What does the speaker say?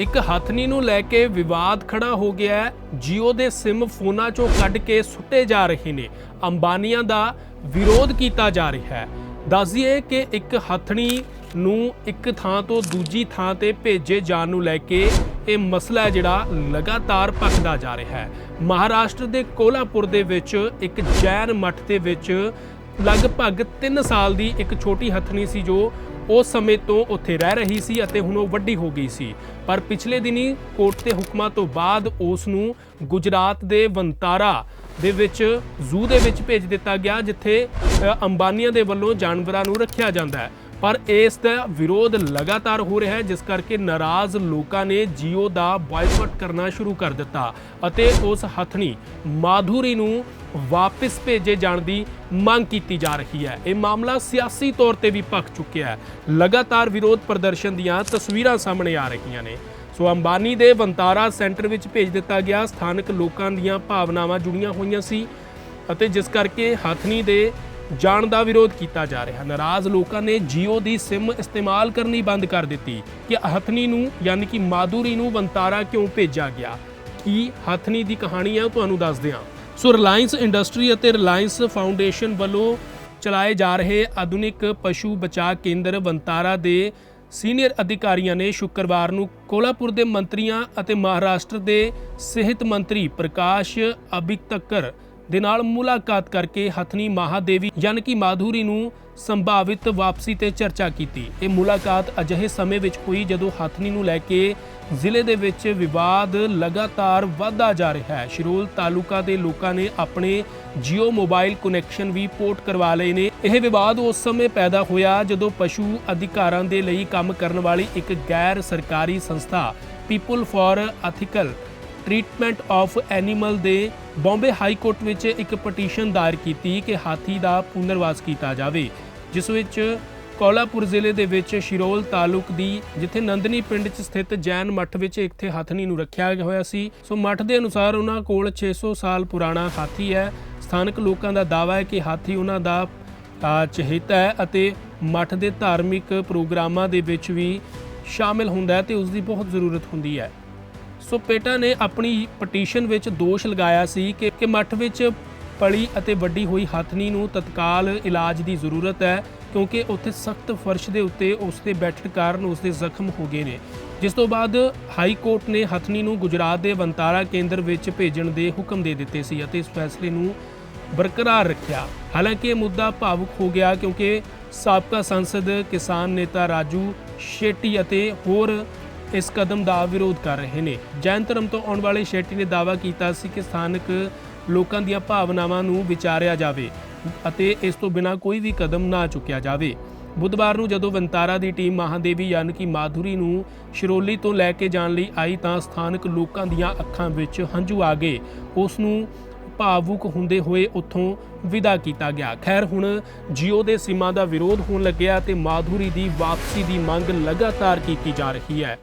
ਇੱਕ ਹਥਨੀ ਨੂੰ ਲੈ ਕੇ ਵਿਵਾਦ ਖੜਾ ਹੋ ਗਿਆ ਹੈ। ਜੀਓ ਦੇ ਸਿਮ ਫੋਨਾਂ ਚੋਂ ਕੱਢ ਕੇ ਸੁੱਟੇ ਜਾ ਰਹੇ ਨੇ। ਅੰਬਾਨੀਆਂ ਦਾ ਵਿਰੋਧ ਕੀਤਾ ਜਾ ਰਿਹਾ ਹੈ। ਦੱਸਦੀਏ ਕਿ ਇੱਕ ਹਥਨੀ ਨੂੰ ਇੱਕ ਥਾਂ ਤੋਂ ਦੂਜੀ ਥਾਂ ਤੇ ਭੇਜੇ ਜਾਣ ਨੂੰ ਲੈ ਕੇ ਇਹ ਮਸਲਾ ਜਿਹੜਾ ਲਗਾਤਾਰ ਭਖਦਾ ਜਾ ਰਿਹਾ ਹੈ। ਮਹਾਰਾਸ਼ਟਰ ਦੇ ਕੋਲਾਪੁਰ ਦੇ ਵਿੱਚ ਇੱਕ ਜੈਨ ਮੱਠ ਦੇ ਵਿੱਚ ਲਗਭਗ 3 ਸਾਲ ਦੀ ਇੱਕ ਛੋਟੀ ਹਥਨੀ ਸੀ ਜੋ ਉਸ ਸਮੇਂ ਤੋਂ ਉੱਥੇ ਰਹਿ ਰਹੀ ਸੀ ਅਤੇ ਹੁਣ ਉਹ ਵੱਡੀ ਹੋ ਗਈ ਸੀ। ਪਰ ਪਿਛਲੇ ਦਿਨੀ ਕੋਰਟ ਦੇ ਹੁਕਮਾਂ ਤੋਂ ਬਾਅਦ ਉਸ ਨੂੰ ਗੁਜਰਾਤ ਦੇ ਵੰਤਾਰਾ ਦੇ ਵਿੱਚ ਜ਼ੂ ਦੇ ਵਿੱਚ ਭੇਜ ਦਿੱਤਾ ਗਿਆ, ਜਿੱਥੇ ਅੰਬਾਨੀਆਂ ਦੇ ਵੱਲੋਂ ਜਾਨਵਰਾਂ ਨੂੰ ਰੱਖਿਆ ਜਾਂਦਾ ਹੈ। ਪਰ ਇਸ ਦਾ ਵਿਰੋਧ ਲਗਾਤਾਰ ਹੋ ਰਿਹਾ ਹੈ, ਜਿਸ ਕਰਕੇ ਨਾਰਾਜ਼ ਲੋਕਾਂ ਨੇ ਜੀਓ ਦਾ ਬਾਇਕਾਟ ਕਰਨਾ ਸ਼ੁਰੂ ਕਰ ਦਿੱਤਾ ਅਤੇ ਉਸ ਹਥਨੀ ਮਾਧੂਰੀ ਨੂੰ ਵਾਪਸ ਭੇਜੇ ਜਾਣ ਦੀ ਮੰਗ ਕੀਤੀ ਜਾ ਰਹੀ ਹੈ। ਇਹ ਮਾਮਲਾ ਸਿਆਸੀ ਤੌਰ ਤੇ ਵੀ ਭਖ ਚੁੱਕਿਆ ਹੈ। ਲਗਾਤਾਰ ਵਿਰੋਧ ਪ੍ਰਦਰਸ਼ਨ ਦੀਆਂ ਤਸਵੀਰਾਂ ਸਾਹਮਣੇ ਆ ਰਹੀਆਂ ਨੇ। ਸੋ ਅੰਬਾਨੀ ਦੇ ਵੰਤਾਰਾ ਸੈਂਟਰ ਵਿੱਚ ਭੇਜ ਦਿੱਤਾ ਗਿਆ, ਸਥਾਨਕ ਲੋਕਾਂ ਦੀਆਂ ਭਾਵਨਾਵਾਂ ਜੁੜੀਆਂ ਹੋਈਆਂ ਸੀ ਅਤੇ ਜਿਸ ਕਰਕੇ ਹਥਨੀ ਦੇ ਜਾਣ ਦਾ ਵਿਰੋਧ ਕੀਤਾ ਜਾ ਰਿਹਾ। ਨਾਰਾਜ਼ ਲੋਕਾਂ ਨੇ ਜੀਓ ਦੀ ਸਿਮ ਇਸਤੇਮਾਲ ਕਰਨੀ ਬੰਦ ਕਰ ਦਿੱਤੀ ਕਿ ਹਥਨੀ ਨੂੰ, ਯਾਨੀ ਕਿ ਮਾਧੁਰੀ ਨੂੰ ਵੰਤਾਰਾ ਕਿਉਂ ਭੇਜਿਆ ਗਿਆ। ਕੀ ਹਥਨੀ ਦੀ ਕਹਾਣੀ ਹੈ ਉਹ ਤੁਹਾਨੂੰ ਦੱਸਦੇ ਹਾਂ ਸੋ ਰਿਲਾਇੰਸ ਇੰਡਸਟਰੀ ਅਤੇ ਰਿਲਾਇੰਸ ਫਾਊਂਡੇਸ਼ਨ ਵੱਲੋਂ ਚਲਾਏ ਜਾ ਰਹੇ ਆਧੁਨਿਕ ਪਸ਼ੂ ਬਚਾਅ ਕੇਂਦਰ ਵੰਤਾਰਾ ਦੇ ਸੀਨੀਅਰ ਅਧਿਕਾਰੀਆਂ ਨੇ ਸ਼ੁੱਕਰਵਾਰ ਨੂੰ ਕੋਲਾਪੁਰ ਦੇ ਮੰਤਰੀਆਂ ਅਤੇ ਮਹਾਰਾਸ਼ਟਰ ਦੇ ਸਿਹਤ ਮੰਤਰੀ ਪ੍ਰਕਾਸ਼ ਅਭਿਤਕਰ ਦੇ ਨਾਲ ਮੁਲਾਕਾਤ ਕਰਕੇ ਹਥਨੀ ਮਹਾਦੇਵੀ ਯਾਨੀ ਕਿ ਮਾਧੁਰੀ ਨੂੰ ਸੰਭਾਵਿਤ ਵਾਪਸੀ ਤੇ ਚਰਚਾ ਕੀਤੀ। ਇਹ ਮੁਲਾਕਾਤ ਅਜਿਹੇ ਸਮੇਂ ਵਿੱਚ ਹੋਈ ਜਦੋਂ ਹਥਨੀ ਨੂੰ ਲੈ ਕੇ ਜ਼ਿਲ੍ਹੇ ਦੇ ਵਿੱਚ ਵਿਵਾਦ ਲਗਾਤਾਰ ਵਧਦਾ ਜਾ ਰਿਹਾ ਹੈ। ਸ਼ਿਰੋਲ ਤਾਲੁਕਾ ਦੇ ਲੋਕਾਂ ਨੇ ਆਪਣੇ ਜੀਓ ਮੋਬਾਈਲ ਕਨੈਕਸ਼ਨ ਵੀ ਪੋਰਟ ਕਰਵਾ ਲਏ ਨੇ। ਇਹ ਵਿਵਾਦ ਉਸ ਸਮੇਂ ਪੈਦਾ ਹੋਇਆ ਜਦੋਂ ਪਸ਼ੂ ਅਧਿਕਾਰਾਂ ਦੇ ਲਈ ਕੰਮ ਕਰਨ ਵਾਲੀ ਇੱਕ ਗੈਰ ਸਰਕਾਰੀ ਸੰਸਥਾ, people for ethical treatment of animal ਦੇ ਬੰਬੇ ਹਾਈ ਕੋਰਟ ਵਿੱਚ ਇੱਕ ਪਟੀਸ਼ਨ ਦਾਇਰ ਕੀਤੀ ਕਿ ਹਾਥੀ ਦਾ ਪੁਨਰਵਾਸ ਕੀਤਾ ਜਾਵੇ ਜਿਸ ਵਿੱਚ ਕੋਲਾਪੁਰ ਜ਼ਿਲ੍ਹੇ ਦੇ ਵਿੱਚ ਸ਼ਿਰੋਲ ਤਾਲੁਕ ਦੀ ਜਿੱਥੇ ਨੰਦਨੀ ਪਿੰਡ 'ਚ ਸਥਿਤ ਜੈਨ ਮੱਠ ਵਿੱਚ ਇੱਥੇ ਹਥਨੀ ਨੂੰ ਰੱਖਿਆ ਹੋਇਆ ਸੀ। ਸੋ ਮੱਠ ਦੇ ਅਨੁਸਾਰ ਉਹਨਾਂ ਕੋਲ 600 ਸਾਲ ਪੁਰਾਣਾ ਹਾਥੀ ਹੈ। ਸਥਾਨਕ ਲੋਕਾਂ ਦਾ ਦਾਅਵਾ ਹੈ ਕਿ ਹਾਥੀ ਉਹਨਾਂ ਦਾ ਅ, ਹੈ ਅਤੇ ਮੱਠ ਦੇ ਧਾਰਮਿਕ ਪ੍ਰੋਗਰਾਮਾਂ ਦੇ ਵਿੱਚ ਵੀ ਸ਼ਾਮਿਲ ਹੁੰਦਾ ਹੈ ਤੇ ਉਸ ਦੀ ਬਹੁਤ ਜ਼ਰੂਰਤ ਹੁੰਦੀ ਹੈ। ਸੋ ਪੇਟਾ ਨੇ ਆਪਣੀ ਪਟੀਸ਼ਨ ਵਿੱਚ ਦੋਸ਼ ਲਗਾਇਆ ਸੀ ਕਿ ਕਿ ਮੱਠ ਵਿੱਚ ਪਲੀ ਅਤੇ ਵੱਡੀ ਹੋਈ ਹਥਨੀ ਨੂੰ ਤਤਕਾਲ ਇਲਾਜ ਦੀ ਜ਼ਰੂਰਤ ਹੈ, ਕਿਉਂਕਿ ਉੱਥੇ ਸਖਤ ਫਰਸ਼ ਦੇ ਉੱਤੇ ਉਸ ਦੇ ਬੈਠਣ ਕਾਰਨ ਉਸ ਦੇ ਜ਼ਖਮ ਹੋ ਗਏ ਨੇ। ਜਿਸ ਤੋਂ ਬਾਅਦ ਹਾਈ ਕੋਰਟ ਨੇ ਹਥਨੀ ਨੂੰ ਗੁਜਰਾਤ ਦੇ ਵੰਤਾਰਾ ਕੇਂਦਰ ਵਿੱਚ ਭੇਜਣ ਦੇ ਹੁਕਮ ਦੇ ਦਿੱਤੇ ਸੀ ਅਤੇ ਇਸ ਫੈਸਲੇ ਨੂੰ ਬਰਕਰਾਰ ਰੱਖਿਆ। ਹਾਲਾਂਕਿ ਇਹ ਮੁੱਦਾ ਭਾਵੁਕ ਹੋ ਗਿਆ ਕਿਉਂਕਿ ਸਾਬਕਾ ਸੰਸਦ ਕਿਸਾਨ ਨੇਤਾ ਰਾਜੂ ਸ਼ੇਟੀ ਅਤੇ ਹੋਰ ਇਸ ਕਦਮ ਦਾ ਵਿਰੋਧ ਕਰ ਰਹੇ ਨੇ। ਜੈਨ ਧਰਮ ਤੋਂ ਆਉਣ ਵਾਲੇ ਸ਼ੈਟੀ ਨੇ ਦਾਅਵਾ ਕੀਤਾ ਸੀ ਕਿ ਸਥਾਨਕ ਲੋਕਾਂ ਦੀਆਂ ਭਾਵਨਾਵਾਂ ਨੂੰ ਵਿਚਾਰਿਆ ਜਾਵੇ ਅਤੇ ਇਸ ਤੋਂ ਬਿਨਾਂ ਕੋਈ ਵੀ ਕਦਮ ਨਾ ਚੁੱਕਿਆ ਜਾਵੇ। ਬੁੱਧਵਾਰ ਨੂੰ ਜਦੋਂ ਵੰਤਾਰਾ ਦੀ ਟੀਮ ਮਹਾਦੇਵੀ ਯਾਨੀ ਕਿ ਮਾਧੁਰੀ ਨੂੰ ਸ਼ਿਰੋਲੀ ਤੋਂ ਲੈ ਕੇ ਜਾਣ ਲਈ ਆਈ ਤਾਂ ਸਥਾਨਕ ਲੋਕਾਂ ਦੀਆਂ ਅੱਖਾਂ ਵਿੱਚ ਹੰਝੂ ਆ ਗਏ। ਉਸ ਨੂੰ ਭਾਵੁਕ ਹੁੰਦੇ ਹੋਏ ਉੱਥੋਂ ਵਿਦਾ ਕੀਤਾ ਗਿਆ। ਖੈਰ, ਹੁਣ ਜੀਓ ਦੇ ਸੀਮਾ ਦਾ ਵਿਰੋਧ ਹੋਣ ਲੱਗਿਆ ਤੇ ਮਾਧੁਰੀ ਦੀ ਵਾਪਸੀ ਦੀ ਮੰਗ ਲਗਾਤਾਰ ਕੀਤੀ ਜਾ ਰਹੀ ਹੈ।